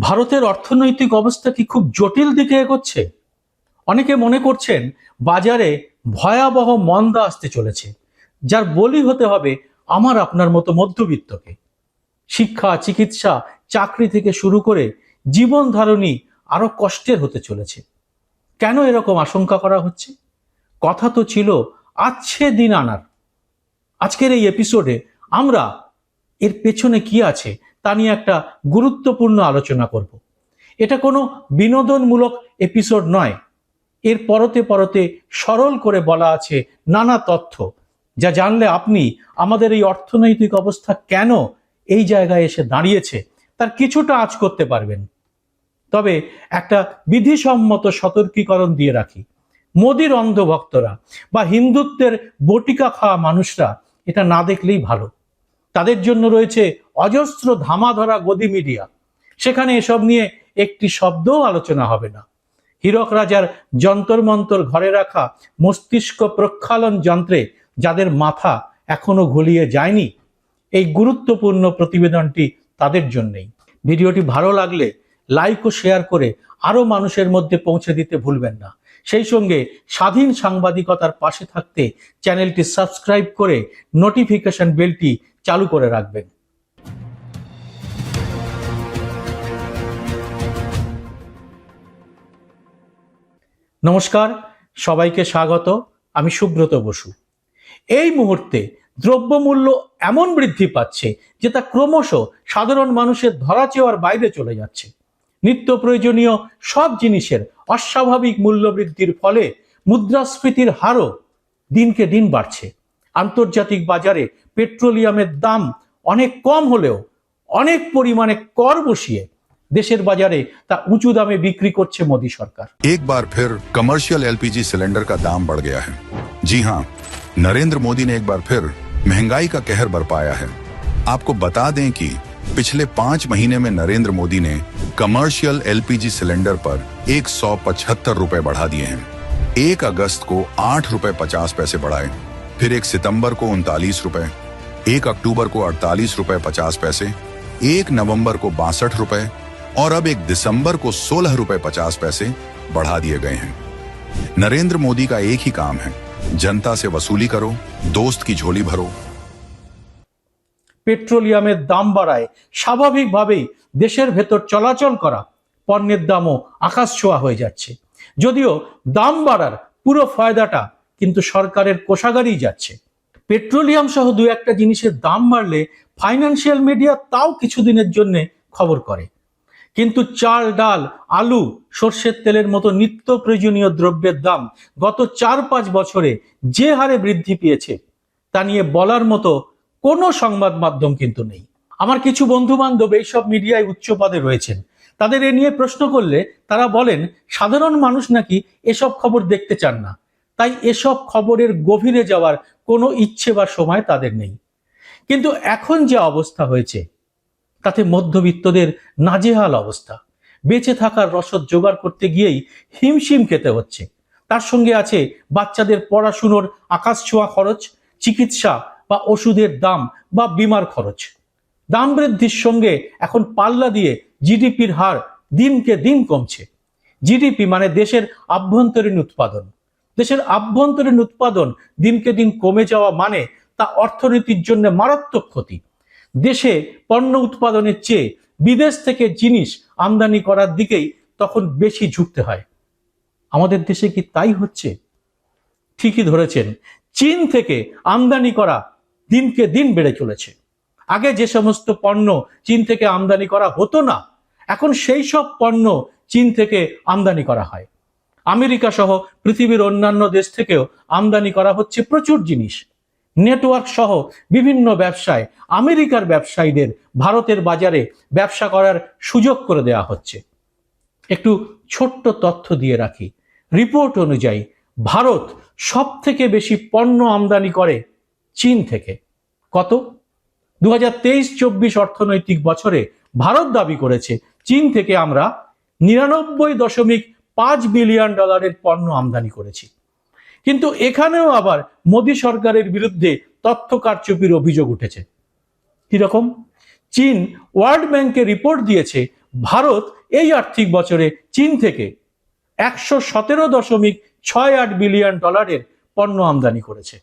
ভারতের অর্থনৈতিক অবস্থা কি খুব জটিল দিকে এগোচ্ছে? অনেকে মনে করছেন বাজারে ভয়াবহ মন্দা আসতে চলেছে, যার বলি হতে হবে আমার আপনার মতো মধ্যবিত্তকে। শিক্ষা, চিকিৎসা, চাকরি থেকে শুরু করে জীবন ধারণী আরও কষ্টের হতে চলেছে। কেন এরকম আশঙ্কা করা হচ্ছে? কথা তো ছিল আছে দিন আনার। আজকের এই এপিসোডে আমরা এর পেছনে কি আছে তা নিয়ে একটা গুরুত্বপূর্ণ আলোচনা করব। এটা কোনো বিনোদনমূলক এপিসোড নয়। এর পরতে পরতে সরল করে বলা আছে নানা তথ্য, যা জানলে আপনি আমাদের এই অর্থনৈতিক অবস্থা কেন এই জায়গায় এসে দাঁড়িয়েছে, তার কিছুটা আঁচ করতে পারবেন। তবে একটা বিধিসম্মত সতর্কীকরণ দিয়ে রাখি। মোদির অন্ধভক্তরা বা হিন্দুত্বের বটিকা খাওয়া মানুষরা এটা না দেখলেই ভালো। তাদের জন্য রয়েছে অজস্র ধামাধরা গদি মিডিয়া। সেখানে এসব নিয়ে একটি শব্দও আলোচনা হবে না। হীরক রাজার যন্তর মন্তর ঘরে রাখা মস্তিষ্ক প্রক্ষালন যন্ত্রে যাদের মাথা এখনও ঘুলিয়ে যায়নি, এই গুরুত্বপূর্ণ প্রতিবেদনটি তাদের জন্যই। ভিডিওটি ভালো লাগলে লাইক ও শেয়ার করে আরও মানুষের মধ্যে পৌঁছে দিতে ভুলবেন না। সেই সঙ্গে স্বাধীন সাংবাদিকতার পাশে থাকতে চ্যানেলটি সাবস্ক্রাইব করে নোটিফিকেশন বেলটি চালু করে রাখবেন। নমস্কার, সবাইকে স্বাগত। আমি সুব্রত বসু। এই মুহূর্তে দ্রব্যমূল্য এমন বৃদ্ধি পাচ্ছে যে তা ক্রমশ সাধারণ মানুষের ধরা চেওয়ার বাইরে চলে যাচ্ছে। নিত্য প্রয়োজনীয় সব জিনিসের অস্বাভাবিক মূল্য বৃদ্ধির ফলে মুদ্রাস্ফীতির হারও দিনকে দিন বাড়ছে। আন্তর্জাতিক বাজারে পেট্রোলিয়ামের দাম অনেক কম হলেও অনেক পরিমাণে কর বসিয়ে দেশের বাজারে তা উঁচু দামে বিক্রি করছে মোদী সরকার एक बार फिर कमर्शियल एलपीजी सिलेंडर का दाम बढ़ गया है जी हां नरेंद्र मोदी ने एक बार फिर महंगाई का कहर बरपाया है आपको बता दें कि पिछले पांच महीने में नरेंद्र मोदी ने कमर्शियल एलपीजी सिलेंडर पर एक सौ पचहत्तर रुपए बढ़ा दिए हैं एक अगस्त को आठ रुपए पचास पैसे बढ़ाए फिर एक सितंबर को उनतालीस रुपए एक अक्टूबर को अड़तालीस रुपए पचास पैसे एक नवंबर को बासठ रुपए और अब एक दिसंबर को सोलह रुपए पचास पैसे बढ़ा दिए गए हैं नरेंद्र मोदी का एक ही काम है जनता से वसूली करो दोस्त की झोली भरो পেট্রোলিয়ামের দাম বাড়ায় স্বাভাবিকভাবেই দেশের ভেতর চলাচল করা পণ্যের দামও আকাশ ছোঁয়া হয়ে যাচ্ছে যদিও দাম বাড়ার পুরো ফায়দাটা কিন্তু সরকারের কোষাগারেই যাচ্ছে পেট্রোলিয়াম সহ দু একটা জিনিসের দাম বাড়লে ফাইন্যান্সিয়াল মিডিয়া তাও কিছুদিনের জন্য খবর করে কিন্তু চাল, ডাল, আলু, সর্ষের তেলের মতো নিত্য প্রয়োজনীয় দ্রব্যের দাম গত চার পাঁচ বছরে যে হারে বৃদ্ধি পেয়েছে, তা নিয়ে বলার মতো কোনো সংবাদ মাধ্যম কিন্তু নেই। আমার কিছু বন্ধু বান্ধব এইসব মিডিয়ায় উচ্চ পদে রয়েছেন। তাদের এ নিয়ে প্রশ্ন করলে তারা বলেন, সাধারণ মানুষ নাকি এসব খবর দেখতে চান না। তাই এসব খবরের গভীরে যাওয়ার কোনো ইচ্ছে বা সময় তাদের নেই। কিন্তু এখন যে অবস্থা হয়েছে তাতে মধ্যবিত্তদের নাজেহাল অবস্থা। বেঁচে থাকার রসদ জোগাড় করতে গিয়েই হিমশিম খেতে হচ্ছে। তার সঙ্গে আছে বাচ্চাদের পড়াশুনোর আকাশ ছোঁয়া খরচ, চিকিৎসা বা ওষুধের দাম বা বিমার খরচ। দাম বৃদ্ধির সঙ্গে এখন পাল্লা দিয়ে জিডিপির হার দিনকে দিন কমছে। জিডিপি মানে দেশের আভ্যন্তরীণ উৎপাদন। দেশের আভ্যন্তরীণ উৎপাদন দিনকে দিন কমে যাওয়া মানে তা অর্থনীতির জন্য মারাত্মক ক্ষতি। দেশে পণ্য উৎপাদনের চেয়ে বিদেশ থেকে জিনিস আমদানি করার দিকেই তখন বেশি ঝুঁকতে হয়। আমাদের দেশে কি তাই হচ্ছে? ঠিকই ধরেছেন, চীন থেকে আমদানি করা দিনকে দিন বেড়ে চলেছে। আগে যে সমস্ত পণ্য চীন থেকে আমদানি করা হতো না, এখন সেই সব পণ্য চীন থেকে আমদানি করা হয়। আমেরিকা সহ পৃথিবীর অন্যান্য দেশ থেকেও আমদানি করা হচ্ছে প্রচুর জিনিস। নেটওয়ার্ক সহ বিভিন্ন ব্যবসায় আমেরিকার ব্যবসায়ীদের ভারতের বাজারে ব্যবসা করার সুযোগ করে দেওয়া হচ্ছে। একটু ছোট্ট তথ্য দিয়ে রাখি। রিপোর্ট অনুযায়ী ভারত সব থেকে বেশি পণ্য আমদানি করে চীন থেকে। কত? দু হাজার তেইশ চব্বিশ অর্থনৈতিক বছরে ভারত দাবি করেছে, চীন থেকে আমরা নিরানব্বই দশমিক পাঁচ বিলিয়ন ডলারের পণ্য আমদানি করেছি। কিন্তু এখানেও আবার মোদী সরকারের বিরুদ্ধে তথ্য কারচুপির অভিযোগ উঠেছে। কীরকম? চীন ওয়ার্ল্ড ব্যাংকে রিপোর্ট দিয়েছে, ভারত এই আর্থিক বছরে চীন থেকে একশো সতেরো দশমিক ছয় আট বিলিয়ন ডলারের পণ্য আমদানি করেছে।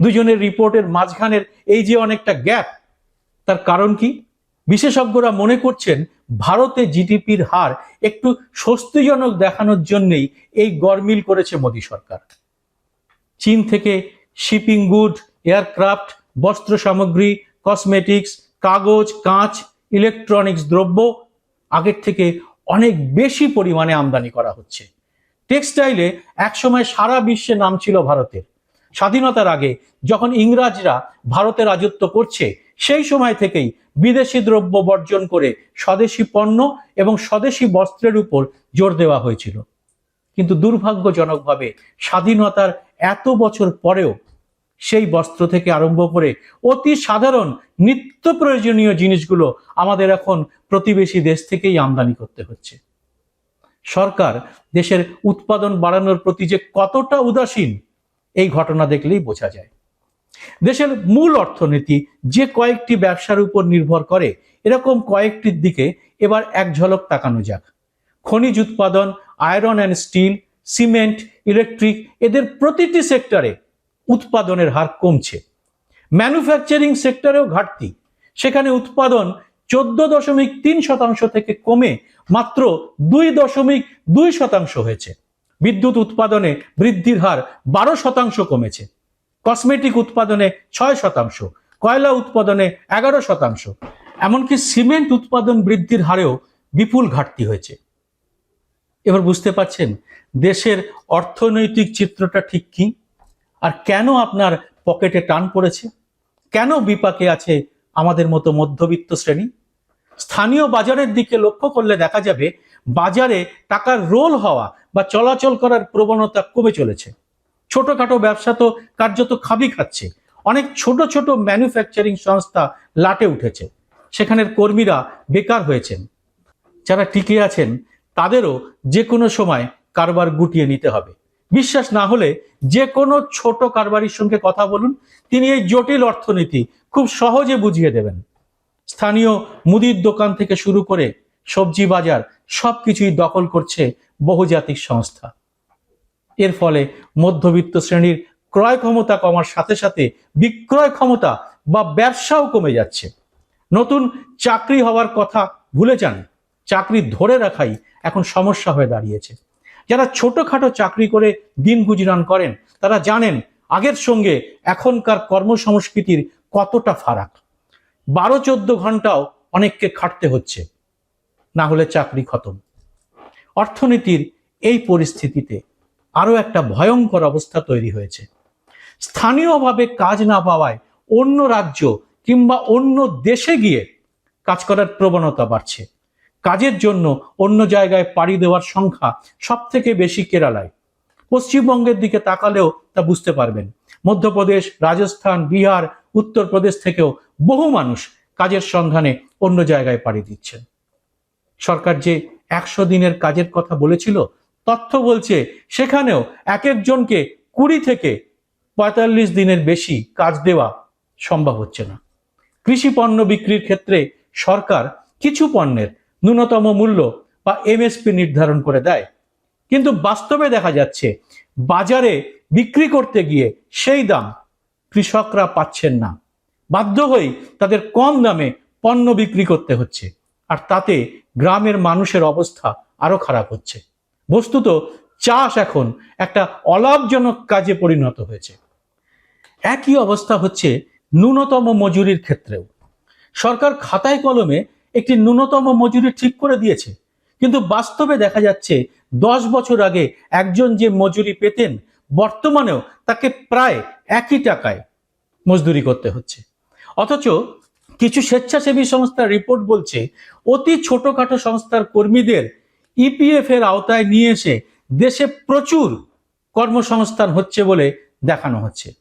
দুজনের রিপোর্টের মাঝখানের এই যে অনেকটা গ্যাপ, তার কারণ কি? বিশেষজ্ঞরা মনে করছেন ভারতে জিডিপির হার একটু স্বস্তিজনক দেখানোর জন্যই এই গরমিল করেছে মোদী সরকার। চীন থেকে শিপিং গুড, এয়ারক্রাফট বস্ত্র সামগ্রী কসমেটিক্স, কাগজ, কাঁচ, ইলেকট্রনিক্স দ্রব্য আগের থেকে অনেক বেশি পরিমাণে আমদানি করা হচ্ছে। টেক্সটাইলে একসময় সারা বিশ্বে নাম ছিল ভারতের। স্বাধীনতার আগে যখন ইংরাজরা ভারতে রাজত্ব করছে, সেই সময় থেকেই বিদেশি দ্রব্য বর্জন করে স্বদেশি পণ্য এবং স্বদেশি বস্ত্রের উপর জোর দেওয়া হয়েছিল। কিন্তু দুর্ভাগ্যজনকভাবে স্বাধীনতার এত বছর পরেও সেই বস্ত্র থেকে আরম্ভ করে অতি সাধারণ, নিত্য প্রয়োজনীয় জিনিসগুলো আমাদের এখন প্রতিবেশী দেশ থেকেই আমদানি করতে হচ্ছে। সরকার দেশের উৎপাদন বাড়ানোর প্রতি যে কতটা উদাসীন, এই ঘটনা দেখলেই বোঝা যায়। দেশের মূল অর্থনীতি যে কয়েকটি ব্যবসার উপর নির্ভর করে, এরকম কয়েকটির দিকে এবার এক ঝলক তাকানো যাক। খনিজ উৎপাদন, iron and steel cement, electric, এদের প্রতিটি সেক্টরে উৎপাদনের হার কমছে। ম্যানুফ্যাকচারিং সেক্টরেও ঘাটতি। সেখানে উৎপাদন চোদ্দ দশমিক তিন শতাংশ থেকে কমে মাত্র দুই দশমিক দুই শতাংশ হয়েছে। বিদ্যুৎ উৎপাদনে বৃদ্ধির হার বারো শতাংশ কমেছে। কসমেটিক উৎপাদনে ছয় শতাংশ, কয়লা উৎপাদনে এগারো শতাংশ। এমনকি সিমেন্ট উৎপাদন বৃদ্ধির হারেও বিপুল ঘাটতি হয়েছে। এবার বুঝতে পারছেন দেশের অর্থনৈতিক চিত্রটা ঠিক কি? আর কেন আপনার পকেটে টান পড়েছে? কেন বিপাকে আছে আমাদের মতো মধ্যবিত্ত শ্রেণি? স্থানীয় বাজারের দিকে লক্ষ্য করলে দেখা যাবে বাজারে টাকার রোল হওয়া বা চলাচল করার প্রবণতা কমে চলেছে। ছোটখাটো ব্যবসা তো কার্যত খাবি খাচ্ছে। অনেক ছোট ছোট ম্যানুফ্যাকচারিং সংস্থা লাটে উঠেছে। সেখানের কর্মীরা বেকার হয়েছেন। যারা টিকে আছেন, তাদেরও যে কোনো সময় কারবার গুটিয়ে নিতে হবে। বিশ্বাস না হলে যে কোনো ছোট কারবারির সঙ্গে কথা বলুন, তিনি এই জটিল অর্থনীতি খুব সহজে বুঝিয়ে দেবেন। স্থানীয় মুদির দোকান থেকে শুরু করে সবজি বাজার সবকিছুই দখল করছে বহুজাতিক সংস্থা। এর ফলে মধ্যবিত্ত শ্রেণির ক্রয় ক্ষমতা কমার সাথে সাথে বিক্রয় ক্ষমতা বা ব্যবসাও কমে যাচ্ছে। নতুন চাকরি হওয়ার কথা ভুলে যান। চাকরি ধরে রাখাই এখন সমস্যা হয়ে দাঁড়িয়েছে। যারা ছোটখাটো চাকরি করে দিন গুজরান করেন, তারা জানেন আগের সঙ্গে এখনকার কর্মসংস্কৃতির কতটা ফারাক। বারো চোদ্দ ঘন্টাও অনেককে খাটতে হচ্ছে, না হলে চাকরি খতম। অর্থনীতির এই পরিস্থিতিতে আরও একটা ভয়ঙ্কর অবস্থা তৈরি হয়েছে। স্থানীয়ভাবে কাজ না পাওয়ায় অন্য রাজ্য কিংবা অন্য দেশে গিয়ে কাজ করার প্রবণতা বাড়ছে। কাজের জন্য অন্য জায়গায় পাড়ি দেওয়ার সংখ্যা সব থেকে বেশি কেরালায়। পশ্চিমবঙ্গের দিকে তাকালেও তা বুঝতে পারবেন। মধ্যপ্রদেশ, রাজস্থান, বিহার, উত্তরপ্রদেশ থেকেও বহু মানুষ কাজের সন্ধানে অন্য জায়গায় পাড়ি দিচ্ছেন। সরকার যে একশো দিনের কাজের কথা বলেছিল, তথ্য বলছে সেখানেও এক একজনকে কুড়ি থেকে পঁয়তাল্লিশ দিনের বেশি কাজ দেওয়া সম্ভব হচ্ছে না। কৃষি পণ্য বিক্রির ক্ষেত্রে সরকার কিছু পণ্যের ন্যূনতম মূল্য বা এমএসপি নির্ধারণ করে দেয়। কিন্তু বাস্তবে দেখা যাচ্ছে, বাজারে বিক্রি করতে গিয়ে সেই দাম কৃষকরা পাচ্ছেন না। বাধ্য হয়ে তাদের কম দামে পণ্য বিক্রি করতে হচ্ছে, আর তাতে গ্রামের মানুষের অবস্থা আরও খারাপ হচ্ছে। বস্তুত চাষ এখন একটা অলাভজনক কাজে পরিণত হয়েছে। একই অবস্থা হচ্ছে ন্যূনতম মজুরির ক্ষেত্রেও। সরকার খাতায় কলমে একটি ন্যূনতম মজুরি ঠিক করে দিয়েছে। কিন্তু বাস্তবে দেখা যাচ্ছে, দশ বছর আগে একজন যে মজুরি পেতেন, বর্তমানেও তাকে প্রায় একই টাকায় মজদুরি করতে হচ্ছে। অথচ কিছু স্বেচ্ছাসেবী সংস্থার রিপোর্ট বলছে, অতি ছোটখাটো সংস্থার কর্মীদের ইপিএফ এর আওতায় নিয়ে এসে দেশে প্রচুর কর্মসংস্থান হচ্ছে বলে দেখানো হচ্ছে।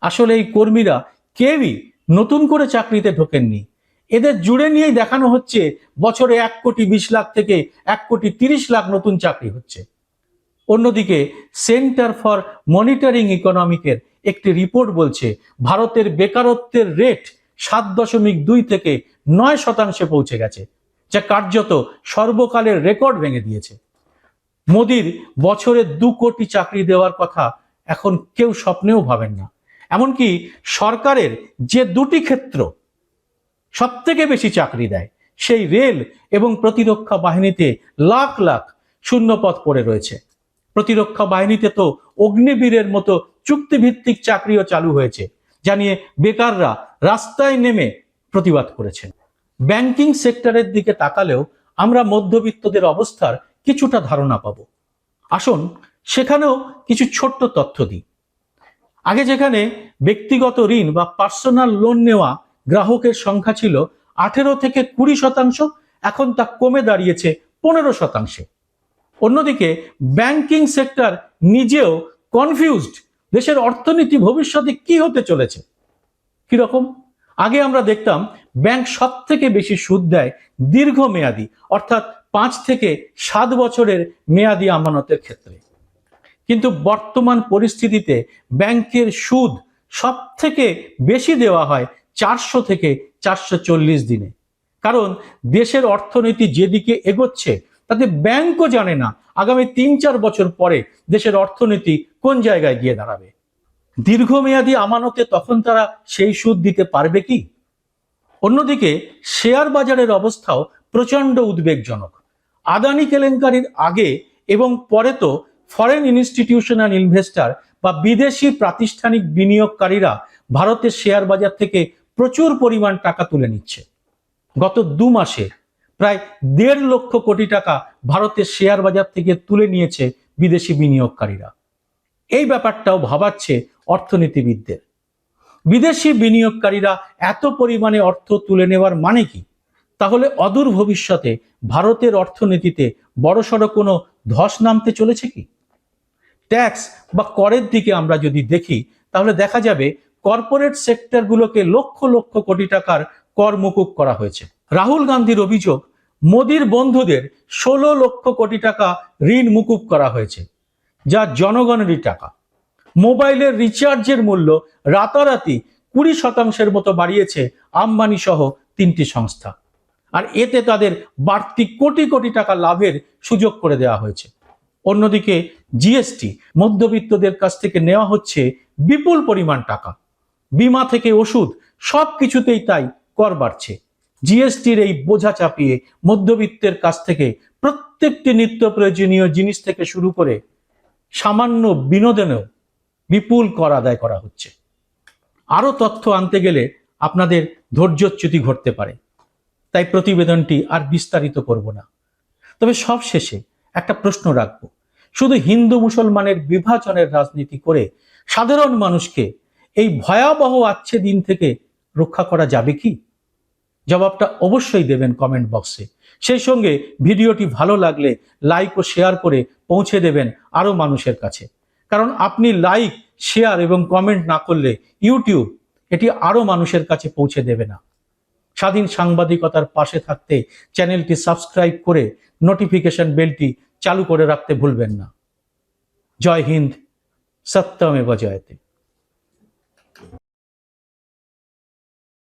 আসলে এই কর্মীরা কেউই নতুন করে চাকরিতে ঢোকেননি। এদের জুড়ে নিয়েই দেখানো হচ্ছে, বছরে এক কোটি বিশ লাখ থেকে এক কোটি তিরিশ লাখ নতুন চাকরি হচ্ছে। অন্যদিকে, সেন্টার ফর মনিটরিং ইকোনমিকের একটি রিপোর্ট বলছে, ভারতের বেকারত্বের রেট সাত দশমিক দুই থেকে নয় শতাংশে পৌঁছে গেছে, যা কার্যত সর্বকালের রেকর্ড ভেঙে দিয়েছে। মোদির বছরে দু কোটি চাকরি দেওয়ার কথা এখন কেউ স্বপ্নেও ভাবেন না। এমনকি সরকারের যে দুটি ক্ষেত্র সব থেকে বেশি চাকরি দেয়। সেই রেল এবং প্রতিরক্ষা বাহিনীতে লাখ লাখ শূন্যপদ পড়ে রয়েছে। প্রতিরক্ষা বাহিনীতে তো অগ্নিবীরের মতো চুক্তিভিত্তিক চাকরিও চালু হয়েছে জানিয়ে বেকাররা রাস্তায় নেমে প্রতিবাদ করেছেন ব্যাংকিং সেক্টরের দিকে তাকালেও আমরা মধ্যবিত্তদের অবস্থার কিছুটা ধারণা পাব। আসুন, সেখানেও কিছু ছোট্ট তথ্য দিই। আগে যেখানে ব্যক্তিগত ঋণ বা পার্সোনাল লোন নেওয়া গ্রাহকের সংখ্যা ছিল আঠেরো থেকে কুড়ি শতাংশ, এখন তা কমে দাঁড়িয়েছে পনেরো শতাংশে। অন্যদিকে ব্যাংকিং সেক্টর নিজেও কনফিউজড দেশের অর্থনীতি ভবিষ্যতে কি হতে চলেছে? কীরকম? আগে আমরা দেখতাম ব্যাংক সব থেকে বেশি সুদ দেয় দীর্ঘমেয়াদী, অর্থাৎ পাঁচ থেকে সাত বছরের মেয়াদি আমানতের ক্ষেত্রে। কিন্তু বর্তমান পরিস্থিতিতে ব্যাংকের সুদ সব থেকে বেশি দেওয়া হয় চারশো থেকে চারশো চল্লিশ দিনে। কারণ দেশের অর্থনীতি যেদিকে এগোচ্ছে, তাতে ব্যাংকও জানে না আগামী তিন চার বছর পরে দেশের অর্থনীতি কোন জায়গায় গিয়ে দাঁড়াবে। দীর্ঘমেয়াদী আমানতে তখন তারা সেই সুদ দিতে পারবে কি? অন্যদিকে শেয়ার বাজারের অবস্থাও প্রচণ্ড উদ্বেগজনক। আদানি কেলেঙ্কারির আগে এবং পরে তো ফরেন ইনস্টিটিউশনাল ইনভেস্টর বা বিদেশি প্রাতিষ্ঠানিক বিনিয়োগকারীরা ভারতের শেয়ার বাজার থেকে প্রচুর পরিমাণ টাকা তুলে নিচ্ছে। গত দু মাসে প্রায় দেড় লক্ষ কোটি টাকা ভারতের শেয়ার বাজার থেকে তুলে নিয়েছে বিদেশি বিনিয়োগকারীরা। এই ব্যাপারটাও ভাবাচ্ছে অর্থনীতিবিদদের। বিদেশি বিনিয়োগকারীরা এত পরিমাণে অর্থ তুলে নেওয়ার মানে কি? তাহলে অদূর ভবিষ্যতে ভারতের অর্থনীতিতে বড়সড় কোনো ধস নামতে চলেছে কি? ট্যাক্স বা করের দিকে আমরা যদি দেখি, তাহলে দেখা যাবে কর্পোরেট সেক্টরগুলোকে লক্ষ লক্ষ কোটি টাকার কর মুকুব করা হয়েছে। রাহুল গান্ধীর অভিযোগ, মোদির বন্ধুদের ষোলো লক্ষ কোটি টাকা ঋণ মুকুব করা হয়েছে, যা জনগণেরই টাকা। মোবাইলের রিচার্জের মূল্য রাতারাতি কুড়ি শতাংশের মতো বাড়িয়েছে আম্বানি সহ তিনটি সংস্থা। আর এতে তাদের বাড়তি কোটি কোটি টাকা লাভের সুযোগ করে দেওয়া হয়েছে। অন্যদিকে জিএসটি, মধ্যবিত্তদের কাছ থেকে নেওয়া হচ্ছে বিপুল পরিমাণ টাকা। বিমা থেকে ওষুধ সব কিছুতেই তাই কর বাড়ছে। জিএসটির এই বোঝা চাপিয়ে মধ্যবিত্তের কাছ থেকে প্রত্যেকটি নিত্য প্রয়োজনীয় জিনিস থেকে শুরু করে সামান্য বিনোদনেও বিপুল কর আদায় করা হচ্ছে। আরও তথ্য আনতে গেলে আপনাদের ধৈর্যচ্যুতি ঘটতে পারে। তাই প্রতিবেদনটি আর বিস্তারিত করব না। তবে সব শেষে একটা প্রশ্ন রাখব। শুধু হিন্দু মুসলমানের বিভাজনের রাজনীতি করে সাধারণ মানুষকে এই ভয়াবহ আচ্ছে দিন থেকে রক্ষা করা যাবে কি? জবাবটা অবশ্যই দেবেন কমেন্ট বক্সে সেই সঙ্গে ভিডিওটি ভালো লাগলে লাইক ও শেয়ার করে পৌঁছে দেবেন আরও মানুষের কাছে। কারণ আপনি লাইক শেয়ার এবং কমেন্ট না করলে ইউটিউব এটি আরও মানুষের কাছে পৌঁছে দেবে না। স্বাধীন সাংবাদিকতার পাশে থাকতে চ্যানেলটি সাবস্ক্রাইব করে নোটিফিকেশন বেলটি চালু করে রাখতে ভুলবেন না। জয় হিন্দ সত্যমেব জয়তে